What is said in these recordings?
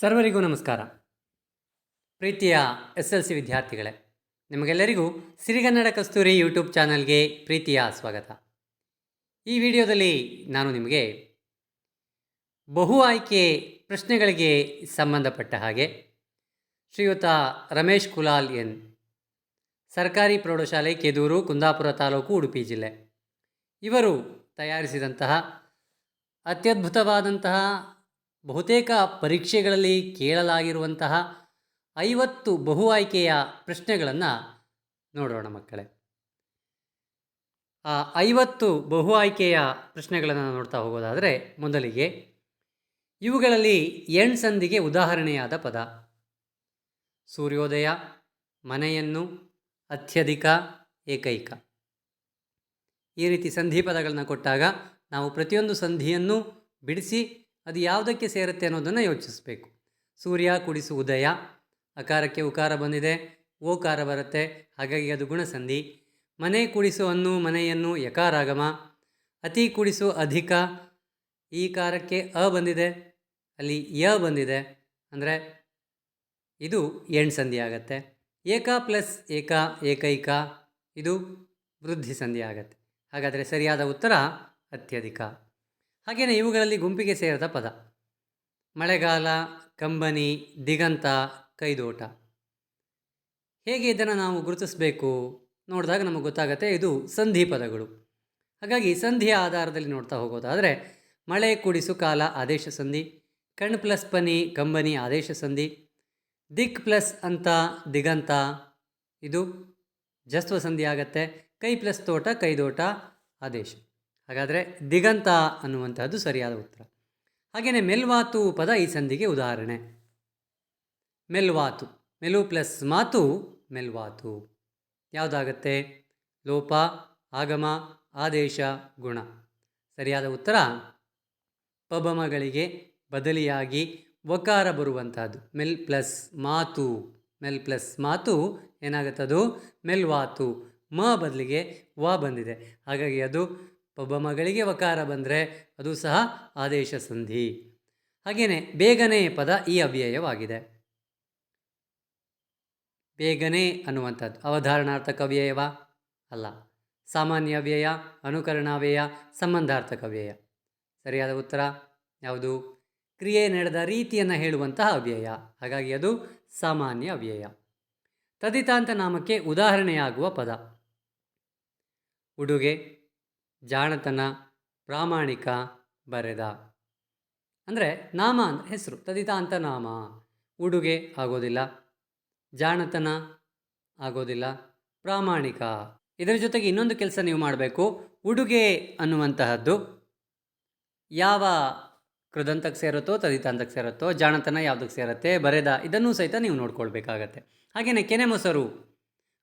ಸರ್ವರಿಗೂ ನಮಸ್ಕಾರ. ಪ್ರೀತಿಯ ಎಸ್ ಎಲ್ ಸಿ ವಿದ್ಯಾರ್ಥಿಗಳೇ, ನಿಮಗೆಲ್ಲರಿಗೂ ಸಿರಿಗನ್ನಡ ಕಸ್ತೂರಿ ಯೂಟ್ಯೂಬ್ ಚಾನಲ್ಗೆ ಪ್ರೀತಿಯ ಸ್ವಾಗತ. ಈ ವಿಡಿಯೋದಲ್ಲಿ ನಾನು ನಿಮಗೆ ಬಹು ಆಯ್ಕೆ ಪ್ರಶ್ನೆಗಳಿಗೆ ಸಂಬಂಧಪಟ್ಟ ಹಾಗೆ ಶ್ರೀಯುತ ರಮೇಶ್ ಕುಲಾಲ್ ಎನ್, ಸರ್ಕಾರಿ ಪ್ರೌಢಶಾಲೆ ಕೆದೂರು, ಕುಂದಾಪುರ ತಾಲೂಕು, ಉಡುಪಿ ಜಿಲ್ಲೆ. ಇವರು ತಯಾರಿಸಿದಂತಹ ಅತ್ಯದ್ಭುತವಾದಂತಹ ಬಹುತೇಕ ಪರೀಕ್ಷೆಗಳಲ್ಲಿ ಕೇಳಲಾಗಿರುವಂತಹ ಐವತ್ತು ಬಹು ಆಯ್ಕೆಯ ಪ್ರಶ್ನೆಗಳನ್ನು ನೋಡೋಣ ಮಕ್ಕಳೇ. ಆ ಐವತ್ತು ಬಹು ಆಯ್ಕೆಯ ಪ್ರಶ್ನೆಗಳನ್ನು ನೋಡ್ತಾ ಹೋಗೋದಾದರೆ ಮೊದಲಿಗೆ ಇವುಗಳಲ್ಲಿ ಎಣ್ ಸಂಧಿಗೆ ಉದಾಹರಣೆಯಾದ ಪದ. ಸೂರ್ಯೋದಯ, ಮನೆಯನ್ನು, ಅತ್ಯಧಿಕ, ಏಕೈಕ. ಈ ರೀತಿ ಸಂಧಿ ಪದಗಳನ್ನು ಕೊಟ್ಟಾಗ ನಾವು ಪ್ರತಿಯೊಂದು ಸಂಧಿಯನ್ನು ಬಿಡಿಸಿ ಅದು ಯಾವುದಕ್ಕೆ ಸೇರುತ್ತೆ ಅನ್ನೋದನ್ನು ಯೋಚಿಸಬೇಕು. ಸೂರ್ಯ ಕುಡಿಸು ಉದಯ. ಅಕಾರಕ್ಕೆ ಉಕಾರ ಬಂದಿದೆ, ಓಕಾರ ಬರುತ್ತೆ, ಹಾಗಾಗಿ ಅದು ಗುಣಸಂಧಿ. ಮನೆ ಕುಡಿಸು ಅನ್ನು, ಮನೆಯನ್ನು ಯಕಾರಾಗಮ. ಅತಿ ಕುಡಿಸು ಅಧಿಕ. ಈ ಕಾರಕ್ಕೆ ಅ ಬಂದಿದೆ, ಅಲ್ಲಿ ಯ ಬಂದಿದೆ. ಅಂದರೆ ಇದು ಎಣ್ ಸಂಧಿ ಆಗತ್ತೆ. ಏಕ ಪ್ಲಸ್ ಏಕ ಏಕೈಕ, ಇದು ವೃದ್ಧಿ ಸಂಧಿ ಆಗತ್ತೆ. ಹಾಗಾದರೆ ಸರಿಯಾದ ಉತ್ತರ ಅತ್ಯಧಿಕ. ಹಾಗೆಯೇ ಇವುಗಳಲ್ಲಿ ಗುಂಪಿಗೆ ಸೇರಿದ ಪದ. ಮಳೆಗಾಲ, ಕಂಬನಿ, ದಿಗಂತ, ಕೈದೋಟ. ಹೇಗೆ ಇದನ್ನು ನಾವು ಗುರುತಿಸಬೇಕು ನೋಡಿದಾಗ ನಮಗೆ ಗೊತ್ತಾಗುತ್ತೆ, ಇದು ಸಂಧಿ ಪದಗಳು. ಹಾಗಾಗಿ ಸಂಧಿಯ ಆಧಾರದಲ್ಲಿ ನೋಡ್ತಾ ಹೋಗೋದಾದರೆ, ಮಳೆ ಕುಡಿಸು ಕಾಲ ಆದೇಶ ಸಂಧಿ, ಕಣ್ ಪ್ಲಸ್ ಪನಿ, ಕಂಬನಿ ಆದೇಶ ಸಂಧಿ, ದಿಕ್ ಪ್ಲಸ್ ಅಂತ, ದಿಗಂತ, ಇದು ಜಸ್ವ ಸಂಧಿ ಆಗತ್ತೆ, ಕೈ ಪ್ಲಸ್ ತೋಟ, ಕೈದೋಟ, ಆದೇಶ. ಹಾಗಾದರೆ ದಿಗಂತ ಅನ್ನುವಂಥದ್ದು ಸರಿಯಾದ ಉತ್ತರ. ಹಾಗೆಯೇ ಮೆಲ್ವಾತು ಪದ ಈ ಸಂಧಿಗೆ ಉದಾಹರಣೆ. ಮೆಲ್ವಾತು. ಮೆಲು ಪ್ಲಸ್ ಮಾತು ಮೆಲ್ವಾತು. ಯಾವುದಾಗತ್ತೆ? ಲೋಪ, ಆಗಮ, ಆದೇಶ, ಗುಣ. ಸರಿಯಾದ ಉತ್ತರ? ಪಬಮಗಳಿಗೆ ಬದಲಿಯಾಗಿ ವಕಾರ ಬರುವಂತಹದ್ದು. ಮೆಲ್ ಪ್ಲಸ್ ಮಾತು. ಮೆಲ್ ಪ್ಲಸ್ ಮಾತು ಏನಾಗುತ್ತದು? ಮೆಲ್ವಾತು. ಮ ಬದಲಿಗೆ ವ ಬಂದಿದೆ. ಹಾಗಾಗಿ ಅದು ಪಬಮಗಳಿಗೆ ವಕಾರ ಬಂದರೆ ಅದು ಸಹ ಆದೇಶ ಸಂಧಿ. ಹಾಗೆಯೇ ಬೇಗನೆ ಪದ ಈ ಅವ್ಯಯವಾಗಿದೆ. ಬೇಗನೆ ಅನ್ನುವಂಥದ್ದು ಅವಧಾರಣಾರ್ಥಕ ಅವ್ಯಯವ? ಅಲ್ಲ. ಸಾಮಾನ್ಯ ಅವ್ಯಯ ಅನುಕರಣಾವ್ಯಯ ಸಂಬಂಧಾರ್ಥಕ ಅವ್ಯಯ. ಸರಿಯಾದ ಉತ್ತರ? ಯಾವುದು? ಕ್ರಿಯೆ ನಡೆದ ರೀತಿಯನ್ನು ಹೇಳುವಂತಹ ಅವ್ಯಯ. ಹಾಗಾಗಿ ಅದು ಸಾಮಾನ್ಯ ಅವ್ಯಯ. ತದಿತಾಂತ ನಾಮಕ್ಕೆ ಉದಾಹರಣೆಯಾಗುವ ಪದ. ಉಡುಗೆ. ಜಾಣತನ ಪ್ರಾಮಾಣಿಕ ಬರೆದ. ಅಂದರೆ ನಾಮ ಅಂದರೆ ಹೆಸರು, ತದಿತ ಅಂತ ನಾಮ. ಉಡುಗೆ ಆಗೋದಿಲ್ಲ, ಜಾಣತನ ಆಗೋದಿಲ್ಲ, ಪ್ರಾಮಾಣಿಕ. ಇದರ ಜೊತೆಗೆ ಇನ್ನೊಂದು ಕೆಲಸ ನೀವು ಮಾಡಬೇಕು, ಉಡುಗೆ ಅನ್ನುವಂತಹದ್ದು. ಯಾವ ಕೃದಂತಕ್ಕೆ ಸೇರುತ್ತೋ ತದಿತಾಂತಕ್ಕೆ ಸೇರುತ್ತೋ, ಜಾಣತನ ಯಾವುದಕ್ಕೆ ಸೇರುತ್ತೆ, ಬರೆದ, ಇದನ್ನೂ ಸಹಿತ ನೀವು ನೋಡ್ಕೊಳ್ಬೇಕಾಗತ್ತೆ. ಹಾಗೆಯೇ ಕೆನೆ ಮೊಸರು,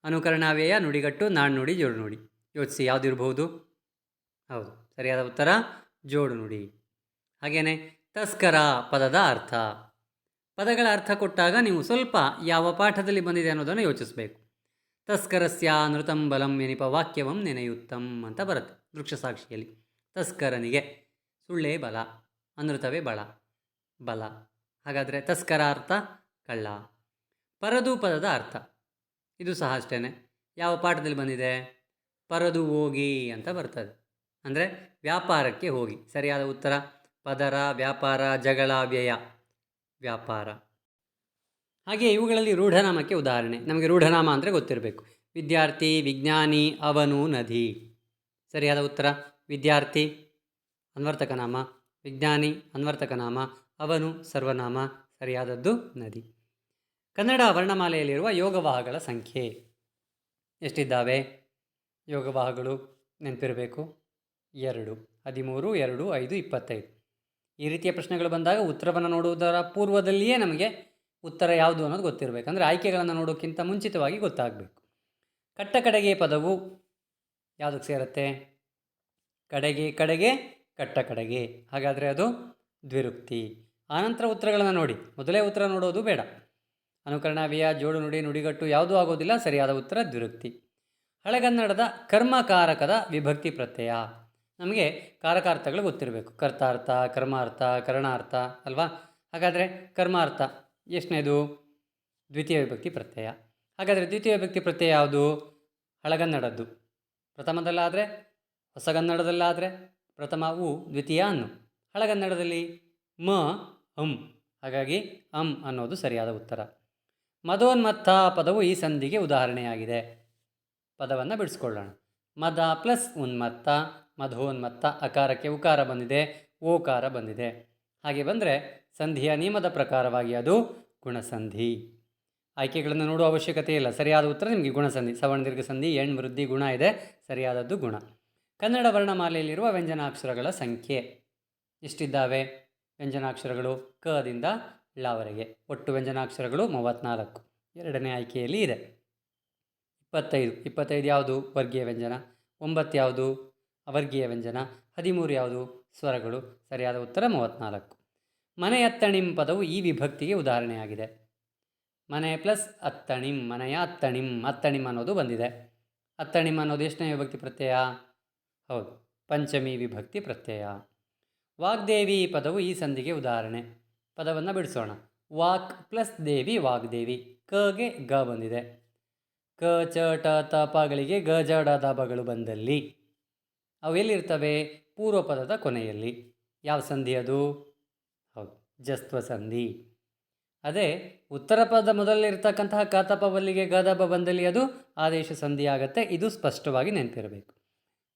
ಅನುಕರಣಾವ್ಯಯ, ನುಡಿಗಟ್ಟು, ನಾಣ್ಣುಡಿ ಜೋಡು ನುಡಿ ಯೋಚಿಸಿ, ಯಾವುದಿರಬಹುದು? ಹೌದು. ಸರಿಯಾದ ಉತ್ತರ ಜೋಡು ನುಡಿ ಹಾಗೆಯೇ ತಸ್ಕರ ಪದದ ಅರ್ಥ. ಪದಗಳ ಅರ್ಥ ಕೊಟ್ಟಾಗ ನೀವು ಸ್ವಲ್ಪ ಯಾವ ಪಾಠದಲ್ಲಿ ಬಂದಿದೆ ಅನ್ನೋದನ್ನು ಯೋಚಿಸಬೇಕು. ತಸ್ಕರಸ್ಯ ನೃತಂ ಬಲಂ ಎನಿಪ ವಾಕ್ಯವಂ ನೆನೆಯುತ್ತಂ ಅಂತ ಬರುತ್ತೆ ವೃಕ್ಷಸಾಕ್ಷಿಯಲ್ಲಿ ತಸ್ಕರನಿಗೆ ಸುಳ್ಳೇ ಬಲ, ಅನೃತವೇ ಬಲ ಬಲ. ಹಾಗಾದರೆ ತಸ್ಕರ ಅರ್ಥ ಕಳ್ಳ. ಪರದು ಪದದ ಅರ್ಥ. ಇದು ಸಹ ಅಷ್ಟೇ ಯಾವ ಪಾಠದಲ್ಲಿ ಬಂದಿದೆ? ಪರದು ಹೋಗಿ ಅಂತ ಬರ್ತದೆ. ಅಂದರೆ ವ್ಯಾಪಾರಕ್ಕೆ ಹೋಗಿ. ಸರಿಯಾದ ಉತ್ತರ? ಪದರ, ವ್ಯಾಪಾರ, ಜಗಳ, ವ್ಯಯ. ವ್ಯಾಪಾರ. ಹಾಗೆ ಇವುಗಳಲ್ಲಿ ರೂಢನಾಮಕ್ಕೆ ಉದಾಹರಣೆ. ನಮಗೆ ರೂಢನಾಮ ಅಂದರೆ ಗೊತ್ತಿರಬೇಕು. ವಿದ್ಯಾರ್ಥಿ, ವಿಜ್ಞಾನಿ, ಅವನು, ನದಿ. ಸರಿಯಾದ ಉತ್ತರ? ವಿದ್ಯಾರ್ಥಿ ಅನ್ವರ್ತಕ ನಾಮ ವಿಜ್ಞಾನಿ ಅನ್ವರ್ತಕ ನಾಮ ಅವನು, ಸರ್ವನಾಮ. ಸರಿಯಾದದ್ದು ನದಿ. ಕನ್ನಡ ವರ್ಣಮಾಲೆಯಲ್ಲಿರುವ ಯೋಗವಾಹಗಳ ಸಂಖ್ಯೆ. ಎಷ್ಟಿದ್ದಾವೆ? ಯೋಗವಾಹಗಳು ನೆನಪಿರಬೇಕು. ಎರಡು, ಹದಿಮೂರು, ಎರಡು, ಐದು, ಇಪ್ಪತ್ತೈದು. ಈ ರೀತಿಯ ಪ್ರಶ್ನೆಗಳು ಬಂದಾಗ ಉತ್ತರವನ್ನು ನೋಡುವುದರ ಪೂರ್ವದಲ್ಲಿಯೇ ನಮಗೆ ಉತ್ತರ ಯಾವುದು ಅನ್ನೋದು ಗೊತ್ತಿರಬೇಕು. ಅಂದರೆ ಆಯ್ಕೆಗಳನ್ನು ನೋಡೋಕ್ಕಿಂತ ಮುಂಚಿತವಾಗಿ ಗೊತ್ತಾಗಬೇಕು. ಕಟ್ಟ ಕಡೆಗೆ ಪದವು ಯಾವುದಕ್ಕೆ ಸೇರುತ್ತೆ? ಕಡೆಗೆ ಕಡೆಗೆ, ಕಟ್ಟ ಕಡೆಗೆ. ಹಾಗಾದರೆ ಅದು ದ್ವಿರುಕ್ತಿ. ಆನಂತರ ಉತ್ತರಗಳನ್ನು ನೋಡಿ. ಮೊದಲೇ ಉತ್ತರ ನೋಡೋದು ಬೇಡ. ಅನುಕರಣಾವ್ಯಯ ಜೋಡು, ನುಡಿ, ನುಡಿಗಟ್ಟು ಯಾವುದೂ ಆಗೋದಿಲ್ಲ. ಸರಿಯಾದ ಉತ್ತರ ದ್ವಿರುಕ್ತಿ. ಹಳೆಗನ್ನಡದ ಕರ್ಮಕಾರಕದ ವಿಭಕ್ತಿ ಪ್ರತ್ಯಯ. ನಮಗೆ ಕಾರಕಾರ್ಥಗಳು ಗೊತ್ತಿರಬೇಕು. ಕರ್ತಾರ್ಥ, ಕರ್ಮಾರ್ಥ, ಕರಣಾರ್ಥ ಅಲ್ವಾ? ಹಾಗಾದರೆ ಕರ್ಮಾರ್ಥ ಎಷ್ಟನೇದು? ದ್ವಿತೀಯ ವಿಭಕ್ತಿ ಪ್ರತ್ಯಯ. ಹಾಗಾದರೆ ದ್ವಿತೀಯ ವಿಭಕ್ತಿ ಪ್ರತ್ಯಯ ಯಾವುದು? ಹಳಗನ್ನಡದ್ದು. ಪ್ರಥಮದಲ್ಲಾದರೆ, ಹೊಸಗನ್ನಡದಲ್ಲಾದರೆ ಪ್ರಥಮ ಉ, ದ್ವಿತೀಯ ಅನ್ನು. ಹಳಗನ್ನಡದಲ್ಲಿ ಮ ಅಂ ಹಾಗಾಗಿ ಅಂ ಅನ್ನೋದು ಸರಿಯಾದ ಉತ್ತರ. ಮದೋನ್ಮತ್ತ ಪದವು ಈ ಸಂಧಿಗೆ ಉದಾಹರಣೆಯಾಗಿದೆ. ಪದವನ್ನು ಬಿಡಿಸ್ಕೊಳ್ಳೋಣ. ಮದ ಪ್ಲಸ್ ಉನ್ಮತ್ತ ಮಧೋನ್ಮತ್ತ ಅಕಾರಕ್ಕೆ ಉಕಾರ ಬಂದಿದೆ, ಓಕಾರ ಬಂದಿದೆ. ಹಾಗೆ ಬಂದರೆ ಸಂಧಿಯ ನಿಯಮದ ಪ್ರಕಾರವಾಗಿ ಅದು ಗುಣಸಂಧಿ. ಆಯ್ಕೆಗಳನ್ನು ನೋಡುವ ಅವಶ್ಯಕತೆ ಇಲ್ಲ. ಸರಿಯಾದ ಉತ್ತರ ನಿಮಗೆ ಗುಣಸಂಧಿ. ಸವರ್ಣ ದೀರ್ಘ ಸಂಧಿ, ಎಣ್ ವೃದ್ಧಿ ಗುಣ ಇದೆ, ಸರಿಯಾದದ್ದು ಗುಣ. ಕನ್ನಡ ವರ್ಣಮಾಲೆಯಲ್ಲಿರುವ ವ್ಯಂಜನಾಕ್ಷರಗಳ ಸಂಖ್ಯೆ. ಎಷ್ಟಿದ್ದಾವೆ? ವ್ಯಂಜನಾಕ್ಷರಗಳು ಕದಿಂದ ಳವರೆಗೆ ಒಟ್ಟು ವ್ಯಂಜನಾಕ್ಷರಗಳು ಮೂವತ್ತ್ನಾಲ್ಕು ಎರಡನೇ ಆಯ್ಕೆಯಲ್ಲಿ ಇದೆ. ಇಪ್ಪತ್ತೈದು. ಇಪ್ಪತ್ತೈದು ಯಾವುದು? ವರ್ಗೀಯ ವ್ಯಂಜನ. ಒಂಬತ್ತು ಯಾವುದು? ಅವರ್ಗೀಯ ವ್ಯಂಜನ, ಹದಿಮೂರು ಯಾವುದು? ಸ್ವರಗಳು. ಸರಿಯಾದ ಉತ್ತರ ಮೂವತ್ತ್ನಾಲ್ಕು ಮನೆ ಅತ್ತಣಿಂ ಪದವು ಈ ವಿಭಕ್ತಿಗೆ ಉದಾಹರಣೆಯಾಗಿದೆ. ಮನೆ ಪ್ಲಸ್ ಅತ್ತಣಿಂ, ಮನೆಯ ಅತ್ತಣಿಂ ಅತ್ತಣಿಂ ಅನ್ನೋದು ಬಂದಿದೆ. ಅತ್ತಣಿಂ ಅನ್ನೋದು ಎಷ್ಟನೇ ವಿಭಕ್ತಿ ಪ್ರತ್ಯಯ? ಹೌದು, ಪಂಚಮಿ ವಿಭಕ್ತಿ ಪ್ರತ್ಯಯ. ವಾಗ್ದೇವಿ ಪದವು ಈ ಸಂಧಿಗೆ ಉದಾಹರಣೆ. ಪದವನ್ನು ಬಿಡಿಸೋಣ. ವಾಕ್ ಪ್ಲಸ್ ದೇವಿ, ವಾಗ್ದೇವಿ. ಕಗೆ ಗ ಬಂದಿದೆ. ಕ, ಚ, ಟ ತಪಗಳಿಗೆ ಪಗಳಿಗೆ ಗ, ಜ, ಡ, ದ ಬಗಳು ಬಂದಲ್ಲಿ. ಅವು ಎಲ್ಲಿರ್ತವೆ ಪೂರ್ವ ಪದದ ಕೊನೆಯಲ್ಲಿ. ಯಾವ ಸಂಧಿ ಅದು? ಹೌದು, ಜಸ್ತ್ವ ಸಂಧಿ. ಅದೇ, ಉತ್ತರ ಪದದ ಮೊದಲಿರ್ತಕ್ಕಂತಹ ಕಾತಪ ಬಲ್ಲಿಗೆ ಗದಬ ಬಂದಲ್ಲಿ ಅದು ಆದೇಶ ಸಂಧಿ ಆಗುತ್ತೆ ಇದು ಸ್ಪಷ್ಟವಾಗಿ ನೆನಪಿರಬೇಕು.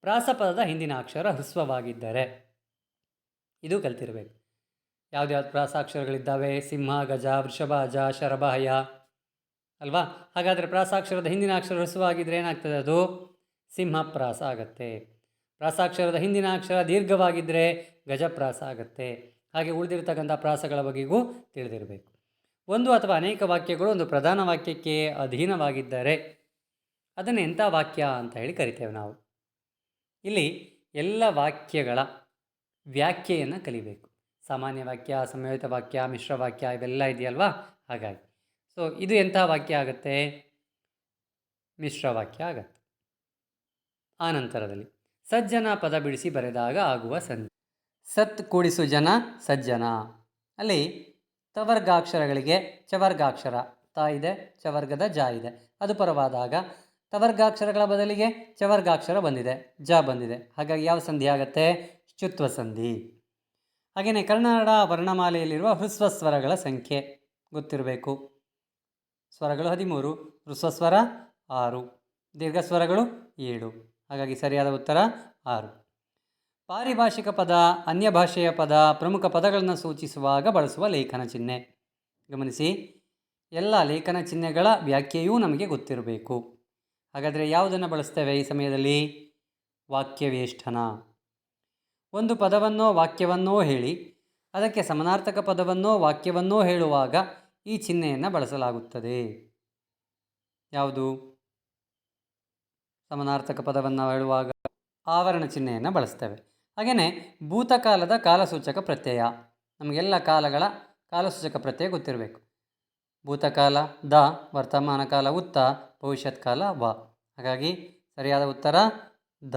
ಪ್ರಾಸಪದದ ಹಿಂದಿನ ಅಕ್ಷರ ಹ್ರಸ್ವವಾಗಿದ್ದರೆ ಇದು ಕಲ್ತಿರಬೇಕು. ಯಾವ್ದ್ಯಾವ್ದು ಪ್ರಾಸಾಕ್ಷರಗಳಿದ್ದಾವೆ? ಸಿಂಹ, ಗಜ, ವೃಷಭ ಅಜ ಅಲ್ವಾ? ಹಾಗಾದರೆ ಪ್ರಾಸಾಕ್ಷರದ ಹಿಂದಿನ ಅಕ್ಷರ ಹ್ರಸ್ವವಾಗಿದ್ದರೆ ಏನಾಗ್ತದೆ ಅದು? ಸಿಂಹಪ್ರಾಸ ಆಗತ್ತೆ. ಪ್ರಾಸಾಕ್ಷರದ ಹಿಂದಿನ ಅಕ್ಷರ ದೀರ್ಘವಾಗಿದ್ದರೆ ಗಜಪ್ರಾಸ ಆಗುತ್ತೆ ಹಾಗೆ ಉಳಿದಿರ್ತಕ್ಕಂಥ ಪ್ರಾಸಗಳ ಬಗೆಗೂ ತಿಳಿದಿರಬೇಕು. ಒಂದು ಅಥವಾ ಅನೇಕ ವಾಕ್ಯಗಳು ಒಂದು ಪ್ರಧಾನ ವಾಕ್ಯಕ್ಕೆ ಅಧೀನವಾಗಿದ್ದರೆ ಅದನ್ನು ಎಂಥ ವಾಕ್ಯ ಅಂತ ಹೇಳಿ ಕರಿತೇವೆ ನಾವು. ಇಲ್ಲಿ ಎಲ್ಲ ವಾಕ್ಯಗಳ ವ್ಯಾಖ್ಯೆಯನ್ನು ಕಲಿಬೇಕು. ಸಾಮಾನ್ಯ ವಾಕ್ಯ ಸಂಯೋಜಿತ ವಾಕ್ಯ, ಮಿಶ್ರ ವಾಕ್ಯ ಇವೆಲ್ಲ ಇದೆಯಲ್ವಾ? ಹಾಗಾಗಿ. ಸೊ ಇದು ಎಂಥ ವಾಕ್ಯ ಆಗುತ್ತೆ? ಮಿಶ್ರ ವಾಕ್ಯ ಆಗತ್ತೆ. ಆ ಸಜ್ಜನ ಪದ ಬಿಡಿಸಿ ಬರೆದಾಗ ಆಗುವ ಸಂಧಿ. ಸತ್ ಕೂಡಿಸು ಜನ ಸಜ್ಜನ. ಅಲ್ಲಿ ತವರ್ಗಾಕ್ಷರಗಳಿಗೆ ಚವರ್ಗಾಕ್ಷರ ತ ಇದೆ, ಚವರ್ಗದ ಜ ಇದೆ. ಅದು ಪರವಾದಾಗ ತವರ್ಗಾಕ್ಷರಗಳ ಬದಲಿಗೆ ಚವರ್ಗಾಕ್ಷರ ಬಂದಿದೆ, ಜ ಬಂದಿದೆ. ಹಾಗಾಗಿ ಯಾವ ಸಂಧಿ ಆಗತ್ತೆ? ಶುತ್ವ ಸಂಧಿ. ಹಾಗೆಯೇ ಕನ್ನಡ ವರ್ಣಮಾಲೆಯಲ್ಲಿರುವ ಹೃಸ್ವ ಸ್ವರಗಳ ಸಂಖ್ಯೆ ಗೊತ್ತಿರಬೇಕು. ಸ್ವರಗಳು ಹದಿಮೂರು ಹೃಸ್ವಸ್ವರ ಆರು, ದೀರ್ಘ ಸ್ವರಗಳು ಏಳು. ಹಾಗಾಗಿ ಸರಿಯಾದ ಉತ್ತರ ಆರು. ಪಾರಿಭಾಷಿಕ ಪದ, ಅನ್ಯ ಭಾಷೆಯ ಪದ, ಪ್ರಮುಖ ಪದಗಳನ್ನು ಸೂಚಿಸುವಾಗ ಬಳಸುವ ಲೇಖನ ಚಿಹ್ನೆ. ಗಮನಿಸಿ, ಎಲ್ಲ ಲೇಖನ ಚಿಹ್ನೆಗಳ ವ್ಯಾಖ್ಯೆಯೂ ನಮಗೆ ಗೊತ್ತಿರಬೇಕು. ಹಾಗಾದರೆ ಯಾವುದನ್ನು ಬಳಸ್ತೇವೆ ಈ ಸಮಯದಲ್ಲಿ? ವಾಕ್ಯವೇಷ್ಟನ ಒಂದು ಪದವನ್ನೋ ವಾಕ್ಯವನ್ನೋ ಹೇಳಿ, ಅದಕ್ಕೆ ಸಮನಾರ್ಥಕ ಪದವನ್ನೋ ವಾಕ್ಯವನ್ನೋ ಹೇಳುವಾಗ ಈ ಚಿಹ್ನೆಯನ್ನು ಬಳಸಲಾಗುತ್ತದೆ. ಯಾವುದು? ಸಮಾನಾರ್ಥಕ ಪದವನ್ನು ಹೇಳುವಾಗ ಆವರಣ ಚಿಹ್ನೆಯನ್ನು ಬಳಸ್ತೇವೆ. ಹಾಗೆಯೇ ಭೂತಕಾಲದ ಕಾಲಸೂಚಕ ಪ್ರತ್ಯಯ. ನಮಗೆಲ್ಲ ಕಾಲಗಳ ಕಾಲಸೂಚಕ ಪ್ರತ್ಯಯ ಗೊತ್ತಿರಬೇಕು. ಭೂತಕಾಲ, ದ, ವರ್ತಮಾನ ಕಾಲ, ಉತ್ತ, ಭವಿಷ್ಯತ್ ಕಾಲ, ವ. ಹಾಗಾಗಿ ಸರಿಯಾದ ಉತ್ತರ ದ.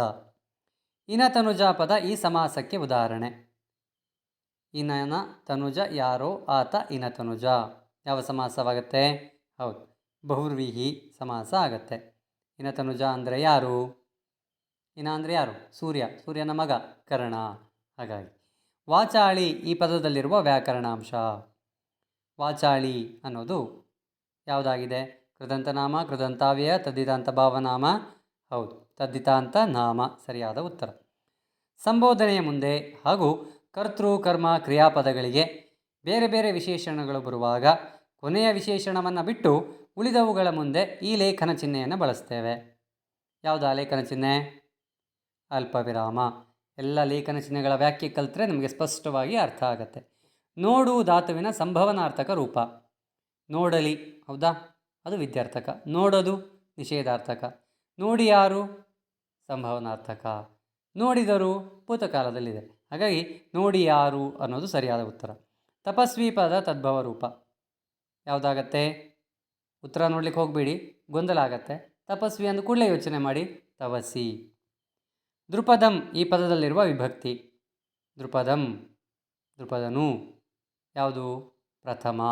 ಇನ ತನುಜ ಪದ ಈ ಸಮಾಸಕ್ಕೆ ಉದಾಹರಣೆ. ಇನನ ತನುಜ ಯಾರೋ ಆತ ಇನ ತನುಜ. ಯಾವ ಸಮಾಸವಾಗುತ್ತೆ? ಹೌದು. ಬಹುರ್ವಿಹಿ ಸಮಾಸ ಆಗತ್ತೆ. ಇನ ತನುಜ ಅಂದರೆ ಯಾರು? ಹಿನ ಅಂದರೆ ಯಾರು? ಸೂರ್ಯ. ಸೂರ್ಯನ ಮಗ, ಕರ್ಣ. ಹಾಗಾಗಿ. ವಾಚಾಳಿ ಈ ಪದದಲ್ಲಿರುವ ವ್ಯಾಕರಣಾಂಶ. ವಾಚಾಳಿ ಅನ್ನೋದು ಯಾವುದಾಗಿದೆ? ಕೃದಂತನಾಮ ಕೃದಂತಾವ್ಯ ತದ್ದಿತಾಂತ ಭಾವನಾಮ. ಹೌದು. ತದ್ದಿತಾಂತ ನಾಮ. ಸರಿಯಾದ ಉತ್ತರ. ಸಂಬೋಧನೆಯ ಮುಂದೆ ಹಾಗೂ ಕರ್ತೃ, ಕರ್ಮ, ಕ್ರಿಯಾಪದಗಳಿಗೆ ಬೇರೆ ಬೇರೆ ವಿಶೇಷಣಗಳು ಬರುವಾಗ ಕೊನೆಯ ವಿಶೇಷಣವನ್ನು ಬಿಟ್ಟು ಉಳಿದವುಗಳ ಮುಂದೆ ಈ ಲೇಖನ ಚಿಹ್ನೆಯನ್ನು ಬಳಸ್ತೇವೆ. ಯಾವುದು ಲೇಖನ ಚಿಹ್ನೆ? ಅಲ್ಪವಿರಾಮ. ಎಲ್ಲ ಲೇಖನ ಚಿಹ್ನೆಗಳ ವ್ಯಾಖ್ಯೆ ಕಲಿತ್ರೆ ನಮಗೆ ಸ್ಪಷ್ಟವಾಗಿ ಅರ್ಥ ಆಗುತ್ತೆ. ನೋಡು ಧಾತುವಿನ ಸಂಭವನಾರ್ಥಕ ರೂಪ. ನೋಡಲಿ, ಹೌದಾ? ಅದು ವಿದ್ಯಾರ್ಥಕ. ನೋಡೋದು, ನಿಷೇಧಾರ್ಥಕ. ನೋಡಿ ಯಾರು? ಸಂಭವನಾರ್ಥಕ. ನೋಡಿದರು ಭೂತಕಾಲದಲ್ಲಿದೆ. ಹಾಗಾಗಿ ನೋಡಿ ಯಾರು ಅನ್ನೋದು ಸರಿಯಾದ ಉತ್ತರ. ತಪಸ್ವಿ ಪದ ತದ್ಭವ ರೂಪ. ಯಾವುದಾಗತ್ತೆ? ಉತ್ತರ ನೋಡ್ಲಿಕ್ಕೆ ಹೋಗಬೇಡಿ, ಗೊಂದಲ ಆಗತ್ತೆ. ತಪಸ್ವಿ ಅಂದು ಕೂಡಲೇ ಯೋಚನೆ ಮಾಡಿ ತವಸಿ ದೃಪದಂ ಈ ಪದದಲ್ಲಿರುವ ವಿಭಕ್ತಿ. ದೃಪದಂ ದೃಪದನು ಯಾವುದು? ಪ್ರಥಮ.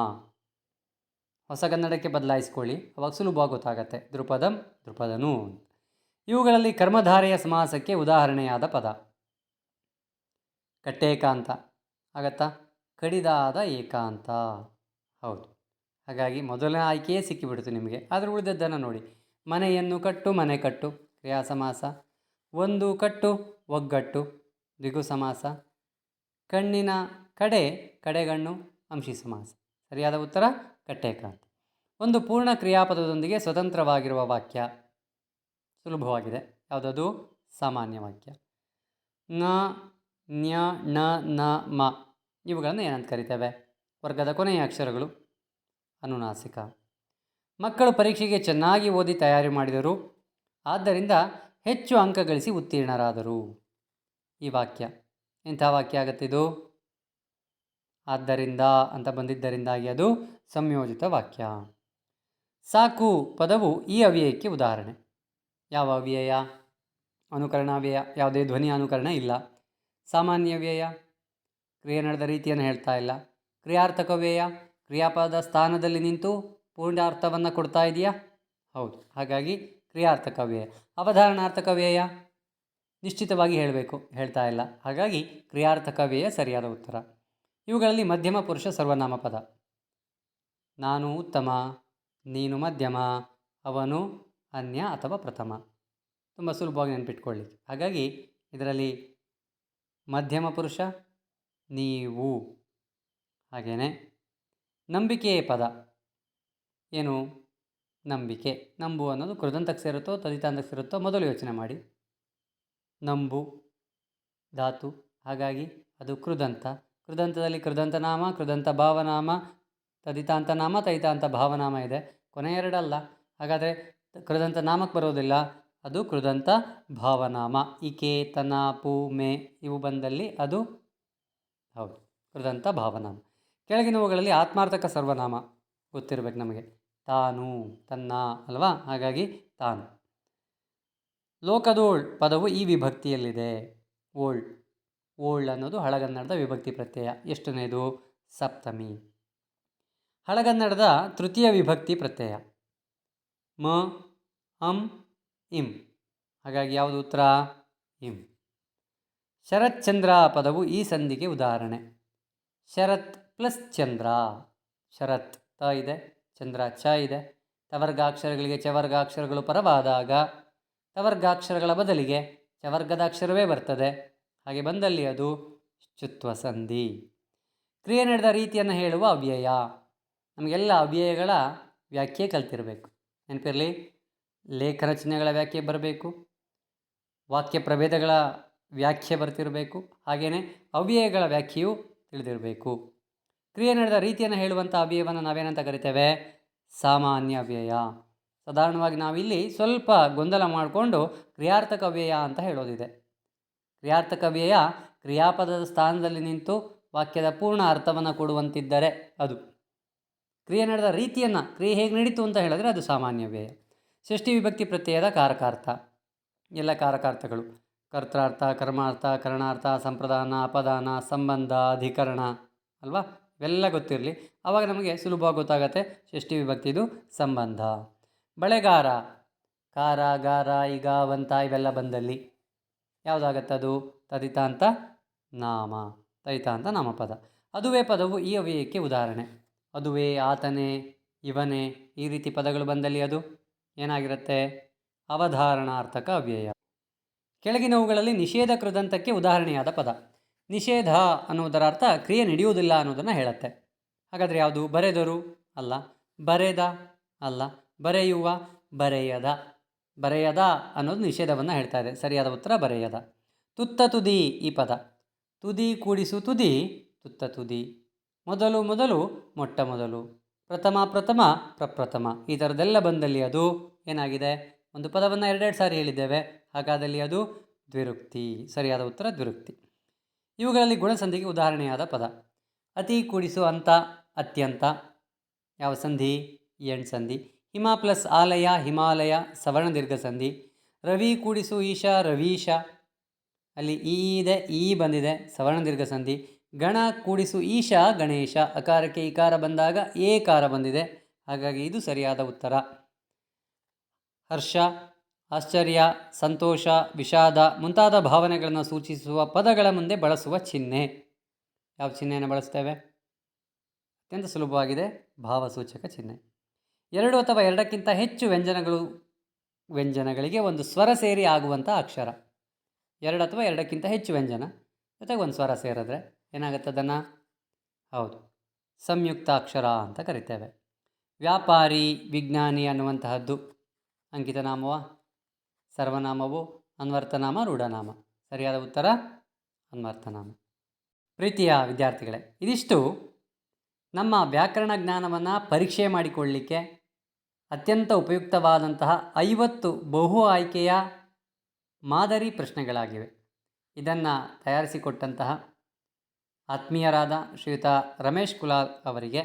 ಹೊಸ ಕನ್ನಡಕ್ಕೆ ಬದಲಾಯಿಸ್ಕೊಳ್ಳಿ, ಅವಾಗ ಸುಲಭವಾಗಿ ಗೊತ್ತಾಗತ್ತೆ. ದೃಪದಂ ದೃಪದನು ಇವುಗಳಲ್ಲಿ ಕರ್ಮಧಾರೆಯ ಸಮಾಸಕ್ಕೆ ಉದಾಹರಣೆಯಾದ ಪದ. ಕಟ್ಟೇಕಾಂತ. ಆಗತ್ತಾ? ಕಡಿದಾದ ಏಕಾಂತ. ಹೌದು. ಹಾಗಾಗಿ ಮೊದಲನೇ ಆಯ್ಕೆಯೇ ಸಿಕ್ಕಿಬಿಡ್ತು ನಿಮಗೆ. ಆದರೆ ಉಳಿದದ್ದನ್ನು ನೋಡಿ. ಮನೆಯನ್ನು ಕಟ್ಟು, ಮನೆ ಕಟ್ಟು ಕ್ರಿಯಾ ಸಮಾಸ ಒಂದು ಕಟ್ಟು, ಒಗ್ಗಟ್ಟು ದ್ವಿಗು ಸಮಾಸ ಕಣ್ಣಿನ ಕಡೆ, ಕಡೆಗಣ್ಣು ಅಂಶಿ ಸಮಾಸ ಸರಿಯಾದ ಉತ್ತರ ಕಟ್ಟೇಕಾಂತ ಒಂದು ಪೂರ್ಣ ಕ್ರಿಯಾಪದದೊಂದಿಗೆ ಸ್ವತಂತ್ರವಾಗಿರುವ ವಾಕ್ಯ ಸುಲಭವಾಗಿದೆ. ಯಾವುದದು? ಸಾಮಾನ್ಯ ವಾಕ್ಯ. ನ, ನ್ಯ ಣ ನ, ಮ. ಇವುಗಳನ್ನು ಏನಂತ ಕರಿತೇವೆ? ವರ್ಗದ ಕೊನೆಯ ಅಕ್ಷರಗಳು. ಅನುನಾಸಿಕ. ಮಕ್ಕಳು ಪರೀಕ್ಷೆಗೆ ಚೆನ್ನಾಗಿ ಓದಿ ತಯಾರಿ ಮಾಡಿದರು. ಆದ್ದರಿಂದ ಹೆಚ್ಚು ಅಂಕ ಗಳಿಸಿ ಉತ್ತೀರ್ಣರಾದರು. ಈ ವಾಕ್ಯ. ಎಂಥ ವಾಕ್ಯ ಆಗತ್ತಿದು ಆದ್ದರಿಂದ ಅಂತ ಬಂದಿದ್ದರಿಂದಾಗಿ ಅದು ಸಂಯೋಜಿತ ವಾಕ್ಯ. ಸಾಕು ಪದವು ಈ ಅವ್ಯಯಕ್ಕೆ ಉದಾಹರಣೆ. ಯಾವ ಅವ್ಯಯ? ಅನುಕರಣ ಅವ್ಯಯ. ಯಾವುದೇ ಧ್ವನಿ ಅನುಕರಣ ಇಲ್ಲ. ಸಾಮಾನ್ಯ ವ್ಯಯ ಕ್ರಿಯೆ ನಡೆದ ರೀತಿಯನ್ನು ಹೇಳ್ತಾ ಇಲ್ಲ. ಕ್ರಿಯಾರ್ಥಕ ವ್ಯಯ ಕ್ರಿಯಾಪದ ಸ್ಥಾನದಲ್ಲಿ ನಿಂತು ಪೂರ್ಣಾರ್ಥವನ್ನು ಕೊಡ್ತಾ ಇದೆಯಾ? ಹೌದು. ಹಾಗಾಗಿ ಕ್ರಿಯಾರ್ಥಕ ವ್ಯಯ. ಅವಧಾರಣಾರ್ಥಕ ವ್ಯಯ? ನಿಶ್ಚಿತವಾಗಿ ಹೇಳಬೇಕು, ಹೇಳ್ತಾ ಇಲ್ಲ. ಹಾಗಾಗಿ ಕ್ರಿಯಾರ್ಥಕ ವ್ಯಯ ಸರಿಯಾದ ಉತ್ತರ. ಇವುಗಳಲ್ಲಿ ಮಧ್ಯಮ ಪುರುಷ ಸರ್ವನಾಮ ಪದ. ನಾನು ಉತ್ತಮ, ನೀನು ಮಧ್ಯಮ, ಅವನು ಅನ್ಯ ಅಥವಾ ಪ್ರಥಮ. ತುಂಬ ಸುಲಭವಾಗಿ ನೆನಪಿಟ್ಕೊಳ್ಳಿ. ಹಾಗಾಗಿ ಇದರಲ್ಲಿ ಮಧ್ಯಮ ಪುರುಷ, ನೀವು. ಹಾಗೆಯೇ ನಂಬಿಕೆಯ ಪದ. ಏನು? ನಂಬಿಕೆ. ನಂಬು ಅನ್ನೋದು ಕೃದಂತಕ್ಕೆ ಸೇರುತ್ತೋ ತದಿತಾಂತಕ್ಕೆ ಸೇರುತ್ತೋ, ಮೊದಲು ಯೋಚನೆ ಮಾಡಿ. ನಂಬು, ಧಾತು, ಹಾಗಾಗಿ ಅದು ಕೃದಂತ. ಕೃದಂತದಲ್ಲಿ ಕೃದಂತ ನಾಮ, ಕೃದಂತ ಭಾವನಾಮ, ತದಿತಾಂತ ನಾಮ, ತದಿತಾಂತ ಭಾವನಾಮ ಇದೆ. ಕೊನೆ ಎರಡಲ್ಲ. ಹಾಗಾದರೆ ಕೃದಂತ ನಾಮಕ್ಕೆ ಬರೋದಿಲ್ಲ. ಅದು ಕೃದಂತ ಭಾವನಾಮ. ಇಕೆ ತನ ಪೂ ಮೇ ಇವು ಬಂದಲ್ಲಿ ಅದು ಹೌದು. ಕೃದಂತ ಭಾವನಾಮ. ಕೆಳಗಿನವುಗಳಲ್ಲಿ ಆತ್ಮಾರ್ಥಕ ಸರ್ವನಾಮ ಗೊತ್ತಿರಬೇಕು ನಮಗೆ. ತಾನು, ತನ್ನ ಅಲ್ವಾ? ಹಾಗಾಗಿ ತಾನು. ಲೋಕದೋಳ್ ಪದವು ಈ ವಿಭಕ್ತಿಯಲ್ಲಿದೆ. ಓಳ್. ಓಳ್ ಅನ್ನೋದು ಹಳಗನ್ನಡದ ವಿಭಕ್ತಿ ಪ್ರತ್ಯಯ. ಎಷ್ಟನೇದು? ಸಪ್ತಮಿ. ಹಳಗನ್ನಡದ ತೃತೀಯ ವಿಭಕ್ತಿ ಪ್ರತ್ಯಯ. ಮ, ಅಂ, ಇಂ. ಹಾಗಾಗಿ ಯಾವುದು ಉತ್ತರ? ಇಂ. ಶರತ್ಚಂದ್ರ ಪದವು ಈ ಸಂಧಿಗೆ ಉದಾಹರಣೆ. ಶರತ್ ಪ್ಲಸ್ ಚಂದ್ರ, ಶರತ್ ತ ಇದೆ ಚಂದ್ರ ಚ ಇದೆ. ತವರ್ಗಾಕ್ಷರಗಳಿಗೆ ಚವರ್ಗಾಕ್ಷರಗಳು ಪರವಾದಾಗ, ತವರ್ಗಾಕ್ಷರಗಳ ಬದಲಿಗೆ ಚವರ್ಗದ ಅಕ್ಷರವೇ ಬರ್ತದೆ. ಹಾಗೆ ಬಂದಲ್ಲಿ ಅದು ಚುತ್ವ ಸಂಧಿ. ಕ್ರಿಯೆ ನಡೆದ ರೀತಿಯನ್ನು ಹೇಳುವ ಅವ್ಯಯ. ನಮಗೆಲ್ಲ ಅವ್ಯಯಗಳ ವ್ಯಾಖ್ಯೆ ಕಲ್ತಿರಬೇಕು. ನೆನಪಿರಲಿ? ಲೇಖನ ಚಿಹ್ನೆಗಳ ವ್ಯಾಖ್ಯೆ ಬರಬೇಕು. ವಾಕ್ಯ ಪ್ರಭೇದಗಳ ವ್ಯಾಖ್ಯೆ ಬರ್ತಿರಬೇಕು. ಹಾಗೆಯೇ ಅವ್ಯಯಗಳ ವ್ಯಾಖ್ಯೆಯು ತಿಳಿದಿರಬೇಕು. ಕ್ರಿಯೆ ನಡೆದ ರೀತಿಯನ್ನು ಹೇಳುವಂಥ ಅವ್ಯಯವನ್ನು ನಾವೇನಂತ ಕರಿತೇವೆ? ಸಾಮಾನ್ಯ ವ್ಯಯ ಸಾಧಾರಣವಾಗಿ ನಾವಿಲ್ಲಿ ಸ್ವಲ್ಪ ಗೊಂದಲ ಮಾಡಿಕೊಂಡು ಕ್ರಿಯಾರ್ಥಕ ವ್ಯಯ ಅಂತ ಹೇಳೋದಿದೆ. ಕ್ರಿಯಾರ್ಥಕ ವ್ಯಯ ಕ್ರಿಯಾಪದದ ಸ್ಥಾನದಲ್ಲಿ ನಿಂತು ವಾಕ್ಯದ ಪೂರ್ಣ ಅರ್ಥವನ್ನು ಕೊಡುವಂತಿದ್ದರೆ ಅದು. ಕ್ರಿಯೆ ನಡೆದ ರೀತಿಯನ್ನು ಕ್ರಿಯೆ ಹೇಗೆ ನಡೀತು ಅಂತ ಹೇಳಿದ್ರೆ ಅದು ಸಾಮಾನ್ಯ ವ್ಯಯ ಷಷ್ಠಿ ವಿಭಕ್ತಿ ಪ್ರತ್ಯಯದ ಕಾರಕಾರ್ಥ. ಎಲ್ಲ ಕಾರಕಾರ್ಥಗಳು. ಕರ್ತಾರ್ಥ, ಕರ್ಮಾರ್ಥ, ಕರಣಾರ್ಥ, ಸಂಪ್ರದಾನ, ಅಪದಾನ, ಸಂಬಂಧ, ಅಧಿಕರಣ. ಅಲ್ವಾ? ಇವೆಲ್ಲ ಗೊತ್ತಿರಲಿ. ಆವಾಗ ನಮಗೆ ಸುಲಭವಾಗಿ ಗೊತ್ತಾಗತ್ತೆ. ಷಷ್ಠಿ ವಿಭಕ್ತಿದು ಸಂಬಂಧ. ಬಳೆಗಾರ. ಕಾರ ಗಾರ ಈಗಾವಂತ ಇವೆಲ್ಲ ಬಂದಲ್ಲಿ ಯಾವುದಾಗತ್ತೆ ಅದು? ತದಿತಾಂತ ನಾಮ. ತದಿತಾಂತ ನಾಮಪದ. ಅದುವೇ ಪದವು ಈ ಅವ್ಯಯಕ್ಕೆ ಉದಾಹರಣೆ. ಅದುವೇ, ಆತನೇ, ಇವನೇ ಈ ರೀತಿ ಪದಗಳು ಬಂದಲ್ಲಿ ಅದು ಏನಾಗಿರುತ್ತೆ? ಅವಧಾರಣಾರ್ಥಕ ಅವ್ಯಯ. ಕೆಳಗಿನವುಗಳಲ್ಲಿ ನಿಷೇಧ ಕೃದಂತಕ್ಕೆ ಉದಾಹರಣೆಯಾದ ಪದ. ನಿಷೇಧ ಅನ್ನೋದರ ಅರ್ಥ ಕ್ರಿಯೆ ನಡೆಯುವುದಿಲ್ಲ ಅನ್ನೋದನ್ನು ಹೇಳುತ್ತೆ. ಹಾಗಾದರೆ ಯಾವುದು? ಬರೆದರು ಅಲ್ಲ. ಬರೆದ ಅಲ್ಲ. ಬರೆಯುವ ಬರೆಯದ. ಬರೆಯದ ಅನ್ನೋದು ನಿಷೇಧವನ್ನು ಹೇಳ್ತಾ ಇದೆ. ಸರಿಯಾದ ಉತ್ತರ ಬರೆಯದ. ತುತ್ತ ತುದಿ ಈ ಪದ. ತುದಿ ಕೂಡಿಸು ತುದಿ, ತುತ್ತ ತುದಿ. ಮೊದಲು ಮೊದಲು, ಮೊಟ್ಟ ಮೊದಲು. ಪ್ರಥಮ ಪ್ರಥಮ, ಪ್ರಪ್ರಥಮ. ಈ ಥರದ್ದೆಲ್ಲ ಬಂದಲ್ಲಿ ಅದು ಏನಾಗಿದೆ? ಒಂದು ಪದವನ್ನು ಎರಡೆರಡು ಸಾರಿ ಹೇಳಿದ್ದೇವೆ. ಹಾಗಾದಲ್ಲಿ ಅದು ದ್ವಿರುಕ್ತಿ. ಸರಿಯಾದ ಉತ್ತರ ದ್ವಿರುಕ್ತಿ. ಇವುಗಳಲ್ಲಿ ಗುಣಸಂಧಿಗೆ ಉದಾಹರಣೆಯಾದ ಪದ. ಅತಿ ಕೂಡಿಸು ಅಂತ, ಅತ್ಯಂತ. ಯಾವ ಸಂಧಿ? ಎಂಡ್ ಸಂಧಿ. ಹಿಮ ಪ್ಲಸ್ ಆಲಯ, ಹಿಮಾಲಯ, ಸವರ್ಣ ದೀರ್ಘ ಸಂಧಿ. ರವಿ ಕೂಡಿಸು ಈಶ, ರವೀಶ. ಅಲ್ಲಿ ಈ ಇದೆ, ಈ ಬಂದಿದೆ, ಸವರ್ಣ ದೀರ್ಘ ಸಂಧಿ. ಗಣ ಕೂಡಿಸು ಈಶ, ಗಣೇಶ. ಅಕಾರಕ್ಕೆ ಇಕಾರ ಬಂದಾಗ ಏಕಾರ ಬಂದಿದೆ. ಹಾಗಾಗಿ ಇದು ಸರಿಯಾದ ಉತ್ತರ. ಹರ್ಷ. ಆಶ್ಚರ್ಯ, ಸಂತೋಷ, ವಿಷಾದ ಮುಂತಾದ ಭಾವನೆಗಳನ್ನು ಸೂಚಿಸುವ ಪದಗಳ ಮುಂದೆ ಬಳಸುವ ಚಿಹ್ನೆ. ಯಾವ ಚಿಹ್ನೆಯನ್ನು ಬಳಸ್ತೇವೆ? ಅತ್ಯಂತ ಸುಲಭವಾಗಿದೆ. ಭಾವಸೂಚಕ ಚಿಹ್ನೆ. ಎರಡು ಅಥವಾ ಎರಡಕ್ಕಿಂತ ಹೆಚ್ಚು ವ್ಯಂಜನಗಳು, ವ್ಯಂಜನಗಳಿಗೆ ಒಂದು ಸ್ವರ ಸೇರಿ ಆಗುವಂಥ ಅಕ್ಷರ. ಎರಡು ಅಥವಾ ಎರಡಕ್ಕಿಂತ ಹೆಚ್ಚು ವ್ಯಂಜನ. ಜೊತೆಗೆ ಒಂದು ಸ್ವರ ಸೇರಿದ್ರೆ ಏನಾಗುತ್ತೆ ಅದನ್ನು? ಹೌದು. ಸಂಯುಕ್ತಾಕ್ಷರ ಅಂತ ಕರಿತೇವೆ. ವ್ಯಾಪಾರಿ, ವಿಜ್ಞಾನಿ ಅನ್ನುವಂತಹದ್ದು. ಅಂಕಿತನಾಮವ ಸರ್ವನಾಮವು ಅನ್ವರ್ಥನಾಮ, ರೂಢನಾಮ. ಸರಿಯಾದ ಉತ್ತರ, ಅನ್ವರ್ಥನಾಮ. ಪ್ರೀತಿಯ ವಿದ್ಯಾರ್ಥಿಗಳೇ, ಇದಿಷ್ಟು. ನಮ್ಮ ವ್ಯಾಕರಣ ಜ್ಞಾನವನ್ನು ಪರೀಕ್ಷೆ ಮಾಡಿಕೊಳ್ಳಲಿಕ್ಕೆ ಅತ್ಯಂತ ಉಪಯುಕ್ತವಾದಂತಹ ಐವತ್ತು ಬಹು ಆಯ್ಕೆಯ ಮಾದರಿ ಪ್ರಶ್ನೆಗಳಾಗಿವೆ. ಇದನ್ನು ತಯಾರಿಸಿಕೊಟ್ಟಂತಹ ಆತ್ಮೀಯರಾದ ಶ್ರೀಯುತ ರಮೇಶ್ ಕುಲಾಲ್ ಅವರಿಗೆ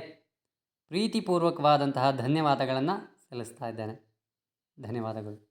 ಪ್ರೀತಿಪೂರ್ವಕವಾದಂತಹ ಧನ್ಯವಾದಗಳನ್ನು ಸಲ್ಲಿಸ್ತಾ ಇದ್ದೇನೆ. ಧನ್ಯವಾದಗಳು.